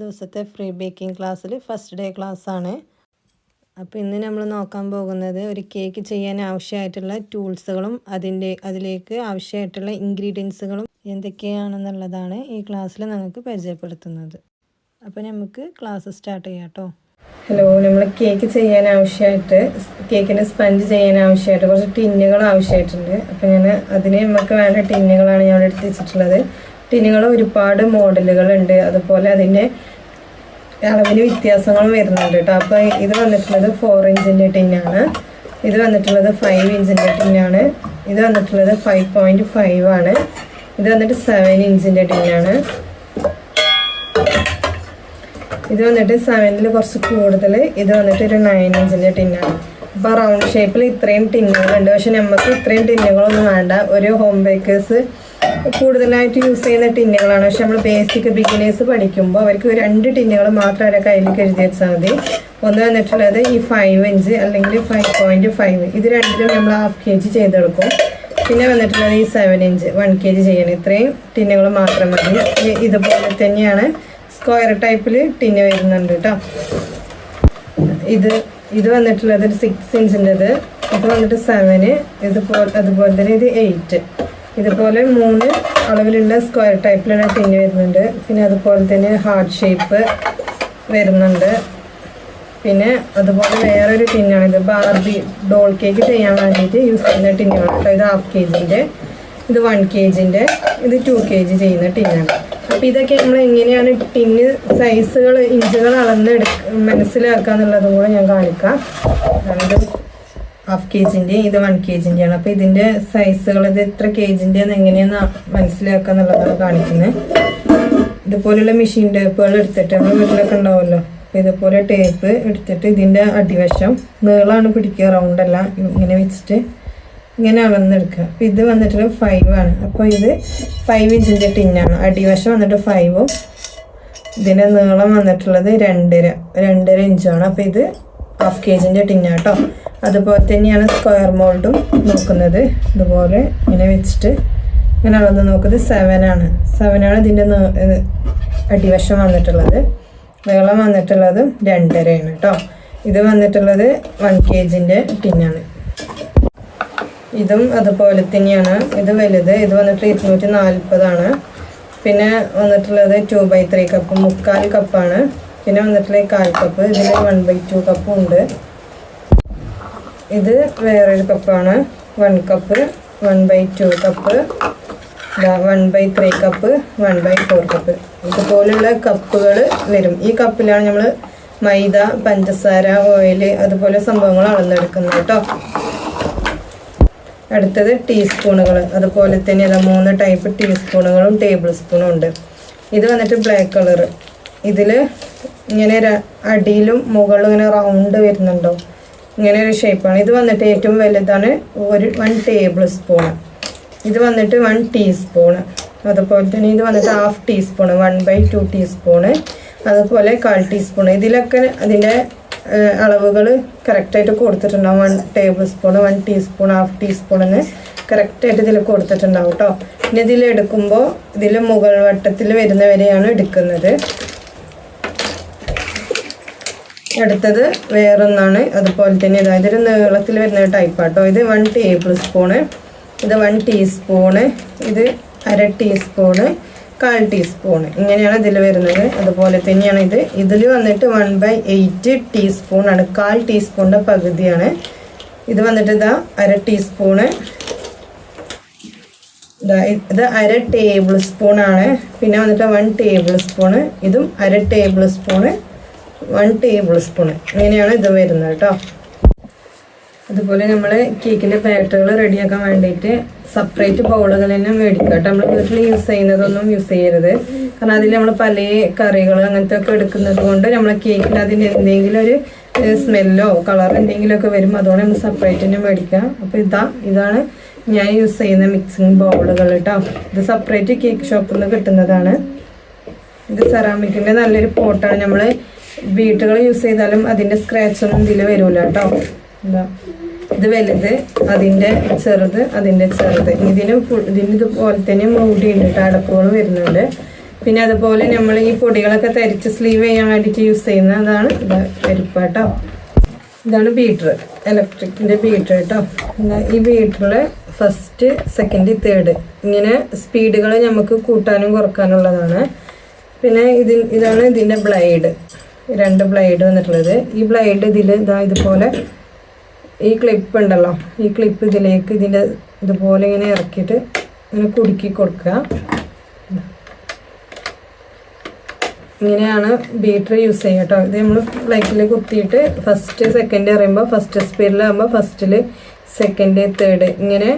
ദിവസത്തെ free baking ക്ലാസ്സിൽ first day ക്ലാസ്സാണ് അപ്പോൾ ഇന്ന് നമ്മൾ നോക്കാൻ പോകുന്നത് ഒരു കേക്ക് ചെയ്യാൻ ആവശ്യമായിട്ടുള്ള ടൂൾസുകളും അതിന്റെ അതിലേക്ക് ആവശ്യമായിട്ടുള്ള ഇൻഗ്രീഡിയൻസുകളും എന്തൊക്കെയാണെന്നുള്ളതാണ് ഈ ക്ലാസ്സിൽ നിങ്ങൾക്ക് പരിചയപ്പെടുത്തുന്നത്. അപ്പോൾ നമുക്ക് ക്ലാസ് സ്റ്റാർട്ട് ചെയ്യാം കേട്ടോ ഹലോ നമ്മൾ കേക്ക് ചെയ്യാൻ ആവശ്യമായിട്ട് കേക്കിന് സ്പഞ്ച് ചെയ്യാൻ ആവശ്യമായിട്ട് കുറച്ച് ടിന്നുകൾ ആവശ്യമായിട്ടുണ്ട്. അപ്പോൾ ഞാൻ അതിന് നമുക്ക് വേണ്ട ടിന്നുകളാണ് ഞാൻ എടുത്ത് വെച്ചിട്ടുള്ളത്. ടിന്നുകൾ ഒരുപാട് മോഡലുകളുണ്ട്. അതുപോലെ അതിന്റെ അളവിന് വ്യത്യാസങ്ങളും വരുന്നുണ്ട് കേട്ടോ അപ്പോൾ ഇത് വന്നിട്ടുള്ളത് ഫോർ ഇഞ്ചിന്റെ ടിന്നാണ്. ഇത് വന്നിട്ടുള്ളത് ഫൈവ് ഇഞ്ചിന്റെ ടിന്നാണ്. ഇത് വന്നിട്ടുള്ളത് ഫൈവ് പോയിന്റ് ഫൈവ് ആണ്. ഇത് വന്നിട്ട് സെവൻ ഇഞ്ചിന്റെ ടിന്നാണ്. ഇത് വന്നിട്ട് സെവനിൽ കുറച്ച് കൂടുതൽ ഇത് വന്നിട്ട് ഒരു നയൻ ഇഞ്ചിന്റെ ടിന്നാണ്. അപ്പോൾ റൗണ്ട് ഷേപ്പിൽ ഇത്രയും ടിന്നുകളുണ്ട്. പക്ഷെ നമുക്ക് ഇത്രയും ടിന്നുകളൊന്നും വേണ്ട. ഒരു ഹോം ബേക്കേഴ്സ് കൂടുതലായിട്ട് യൂസ് ചെയ്യുന്ന ടിന്നുകളാണ്. പക്ഷെ നമ്മൾ ബേസിക് ബിഗിനേഴ്സ് പഠിക്കുമ്പോൾ അവർക്ക് രണ്ട് ടിന്നുകൾ മാത്രം അവരെ കയ്യിലേക്ക് എഴുതി വെച്ചാൽ മതി. ഒന്ന് വന്നിട്ടുള്ളത് ഈ ഫൈവ് ഇഞ്ച് അല്ലെങ്കിൽ ഫൈവ് പോയിന്റ് ഫൈവ് ഇത് രണ്ടിലും നമ്മൾ ഹാഫ് കെ ജി ചെയ്തെടുക്കും. പിന്നെ വന്നിട്ടുള്ളത് ഈ seven inch one K G ചെയ്യണം. ഇത്രയും ടിന്നുകൾ മാത്രം മതി. ഇതുപോലെ തന്നെയാണ് സ്ക്വയർ ടൈപ്പിൽ ടിന്ന് വരുന്നുണ്ട് കേട്ടോ. ഇത് ഇത് വന്നിട്ടുള്ളത് ഒരു സിക്സ് ഇഞ്ചിന്റെത് ഇത് വന്നിട്ട് സെവന് ഇതുപോലെ അതുപോലെ തന്നെ ഇത് എയ്റ്റ് ഇതുപോലെ മൂന്ന് അളവിലുള്ള സ്ക്വയർ ടൈപ്പിലുള്ള ടിന്ന് വരുന്നുണ്ട്. പിന്നെ അതുപോലെ തന്നെ ഹാർട്ട് ഷേപ്പ് വരുന്നുണ്ട്. പിന്നെ അതുപോലെ വേറൊരു ടിന്നാണ് ഇത് ബാർബി ഡോൾ കേക്ക് ചെയ്യാൻ വേണ്ടിയിട്ട് യൂസ് ചെയ്യുന്ന ടിന്നാണ് കേട്ടോ ഇത് ഹാഫ് കെ ജിന്റെ ഇത് വൺ കെ ജിന്റെ ഇത് ടു കെ ജി ചെയ്യുന്ന ടിന്നാണ് അപ്പോൾ ഇതൊക്കെ നമ്മൾ എങ്ങനെയാണ് ടിന്ന് സൈസുകൾ ഇഞ്ചുകൾ അളന്ന് എടുക്ക മനസ്സിലാക്കുക എന്നുള്ളതും കൂടെ ഞാൻ കാണിക്കാം. ഇത് ഹാഫ് കെ ജിന്റെ ഇത് വൺ കെ ജിന്റെയാണ് അപ്പോൾ ഇതിന്റെ സൈസുകൾ ഇത് എത്ര കെ ജിന്റെയാണെന്ന് എങ്ങനെയാണെന്ന് മനസ്സിലാക്കുക എന്നുള്ളതാണ് കാണിക്കുന്നത് ഇതുപോലെയുള്ള മെഷീൻ ടേപ്പുകൾ എടുത്തിട്ട് നമ്മൾ വീട്ടിലൊക്കെ ഉണ്ടാവുമല്ലോ. അപ്പോൾ ഇതുപോലെ ടേപ്പ് എടുത്തിട്ട് ഇതിന്റെ അടിവശം നീളമാണ് പിടിക്കുക റൗണ്ടല്ല ഇങ്ങനെ വെച്ചിട്ട് ഇങ്ങനെ അളന്നെടുക്കുക. അപ്പോൾ ഇത് വന്നിട്ട് ഫൈവ് ആണ്. അപ്പോൾ ഇത് ഫൈവ് ഇഞ്ചിന്റെ ടിന്നാണ് അടിവശം വന്നിട്ട് ഫൈവും ഇതിന്റെ നീളം വന്നിട്ടുള്ളത് രണ്ടര രണ്ടര ഇഞ്ചാണ്. അപ്പോൾ ഇത് ഹാഫ് കെ ജിന്റെ ടിന്നാട്ടോ അതുപോലെ തന്നെയാണ് സ്ക്വയർ മോൾഡും നോക്കുന്നത്. ഇതുപോലെ ഇങ്ങനെ വെച്ചിട്ട് ഇങ്ങനെ അളന്ന് നോക്കുന്നത് സെവനാണ് സെവനാണ് ഇതിന്റെ അടിവശം വന്നിട്ടുള്ളത്. നീളം വന്നിട്ടുള്ളത് രണ്ടരയാണ് കേട്ടോ ഇത് വന്നിട്ടുള്ളത് വൺ കെ ജിന്റെ ടിന്നാണ്. ഇതും അതുപോലെ തന്നെയാണ്. ഇത് വലുത്. ഇത് വന്നിട്ട് ഇരുന്നൂറ്റി നാൽപ്പതാണ് പിന്നെ വന്നിട്ടുള്ളത് ടു ബൈ ത്രീ കപ്പ് മുക്കാൽ കപ്പാണ് പിന്നെ വന്നിട്ടുള്ള കാൽ കപ്പ് ഇതിൽ വൺ ബൈ ടു കപ്പും ഉണ്ട്. ഇത് വേറൊരു കപ്പാണ് one cup one by two cup one by three cup one by four cup ഇതുപോലുള്ള കപ്പുകൾ വരും. ഈ കപ്പിലാണ് നമ്മൾ മൈദ പഞ്ചസാര ഓയിൽ അതുപോലെ സംഭവങ്ങൾ അളന്നെടുക്കുന്നത് കേട്ടോ അടുത്തത് ടീസ്പൂണുകൾ അതുപോലെ തന്നെ ഇതാ മൂന്ന് ടൈപ്പ് ടീസ്പൂണുകളും ടേബിൾ സ്പൂണും ഉണ്ട്. ഇത് വന്നിട്ട് ബ്ലാക്ക് കളർ ഇതിൽ ഇങ്ങനെ അടിയിലും മുകളിലും ഇങ്ങനെ റൗണ്ട് വരുന്നുണ്ടോ? ഇങ്ങനെ ഒരു ഷേപ്പാണ് ഇത് വന്നിട്ട് ഏറ്റവും വലുതാണ് ഒരു വൺ ടേബിൾ സ്പൂൺ ഇത് വന്നിട്ട് വൺ ടീസ്പൂണ് അതുപോലെ തന്നെ ഇത് വന്നിട്ട് half teaspoon one by two teaspoon അതുപോലെ കാൽ ടീസ്പൂൺ ഇതിലൊക്കെ അതിന്റെ അളവുകൾ കറക്റ്റായിട്ട് കൊടുത്തിട്ടുണ്ടാവും. One tablespoon one teaspoon half teaspoon എന്ന് കറക്റ്റായിട്ട് ഇതിൽ കൊടുത്തിട്ടുണ്ടാവും കേട്ടോ പിന്നെ ഇതിൽ എടുക്കുമ്പോൾ ഇതിൽ മുകൾ വട്ടത്തിൽ വരുന്നവരെയാണ് എടുക്കുന്നത്. അടുത്തത് വേറൊന്നാണ്. അതുപോലെ തന്നെ ഇതാ ഇതൊരു നീളത്തിൽ വരുന്ന ടൈപ്പ് ആട്ടോ. ഇത് വൺ ടേബിൾ സ്പൂണ് ഇത് വൺ ടീസ്പൂണ് ഇത് അര ടീസ്പൂണ് കാൽ ടീസ്പൂണ് ഇങ്ങനെയാണ് ഇതിൽ വരുന്നത്. അതുപോലെ തന്നെയാണ് ഇത്. ഇതിൽ വന്നിട്ട് വൺ ബൈ എയ്റ്റ് ടീസ്പൂണാണ് കാൽ ടീസ്പൂണിന്റെ പകുതിയാണ്. ഇത് വന്നിട്ട് ഇതാ അര ടീസ്പൂണ് ഇതാ അര ടേബിൾ സ്പൂണാണ് പിന്നെ വന്നിട്ട് വൺ ടേബിൾ സ്പൂണ് ഇതും അര tablespoon one tablespoon ഇങ്ങനെയാണ് ഇത് വരുന്നത് കേട്ടോ അതുപോലെ നമ്മൾ കേക്കിന്റെ ബാറ്ററുകൾ റെഡിയാക്കാൻ വേണ്ടിയിട്ട് സെപ്പറേറ്റ് ബൗളുകൾ തന്നെ മേടിക്കുക കേട്ടോ നമ്മൾ വീട്ടിൽ യൂസ് ചെയ്യുന്നതൊന്നും യൂസ് ചെയ്യരുത്. കാരണം അതിൽ നമ്മൾ പല കറികൾ അങ്ങനത്തെ ഒക്കെ എടുക്കുന്നത് കൊണ്ട് നമ്മൾ കേക്കിൽ അതിന് എന്തെങ്കിലും ഒരു സ്മെല്ലോ കളർ എന്തെങ്കിലുമൊക്കെ വരും. അതുകൊണ്ട് നമ്മൾ സെപ്പറേറ്റ് തന്നെ മേടിക്കുക. അപ്പോൾ ഇതാ ഇതാണ് ഞാൻ യൂസ് ചെയ്യുന്ന മിക്സിങ് ബൗളുകൾ കേട്ടോ ഇത് സെപ്പറേറ്റ് കേക്ക് ഷോപ്പിൽ നിന്ന് കിട്ടുന്നതാണ്. ഇത് സെറാമിക്കിന്റെ നല്ലൊരു പോട്ടാണ് നമ്മൾ വീട്ടുകൾ യൂസ് ചെയ്താലും അതിന്റെ സ്ക്രാച്ചൊന്നും ഇതിൽ വരില്ല കേട്ടോ എന്താ? ഇത് വലുത് അതിന്റെ ചെറുത് അതിന്റെ ചെറുത്. ഇതിന് ഇതിന് ഇതുപോലെ തന്നെ മൂടിയുണ്ട് കേട്ടോ അടപ്പുകൾ വരുന്നുണ്ട്. പിന്നെ അതുപോലെ നമ്മൾ ഈ പൊടികളൊക്കെ തരിച്ച് സ്ലീവ് ചെയ്യാൻ വേണ്ടിയിട്ട് യൂസ് ചെയ്യുന്ന അതാണ് ഇത് പരിപ്പ് കേട്ടോ ഇതാണ് ബീറ്റർ ഇലക്ട്രിക്കിന്റെ ബീറ്റർ കേട്ടോ ഈ ബീറ്ററിൽ ഫസ്റ്റ് സെക്കൻഡ് തേർഡ് ഇങ്ങനെ സ്പീഡുകൾ നമുക്ക് കൂട്ടാനും കുറക്കാനുള്ളതാണ്. പിന്നെ ഇതിൻ ഇതാണ് ഇതിന്റെ ബ്ലൈഡ് രണ്ട് ബ്ലേഡ് വന്നിട്ടുള്ളത്. ഈ ബ്ലേഡ് ഇതിൽ ഇതാ ഇതുപോലെ ഈ ക്ലിപ്പ് ഉണ്ടല്ലോ. ഈ ക്ലിപ്പ് ഇതിലേക്ക് ഇതിന്റെ ഇതുപോലെ ഇങ്ങനെ ഇറക്കിയിട്ട് ഇങ്ങനെ കുടുക്കി കൊടുക്കുക. ഇങ്ങനെയാണ് ബീറ്റർ യൂസ് ചെയ്യുക കേട്ടോ. ഇത് നമ്മൾ ഫ്ലൈറ്റിൽ കുത്തിയിട്ട് ഫസ്റ്റ് സെക്കൻഡ് അറിയുമ്പോൾ ഫസ്റ്റ് സ്പീഡിലാകുമ്പോൾ ഫസ്റ്റിൽ സെക്കൻഡ് തേർഡ് ഇങ്ങനെ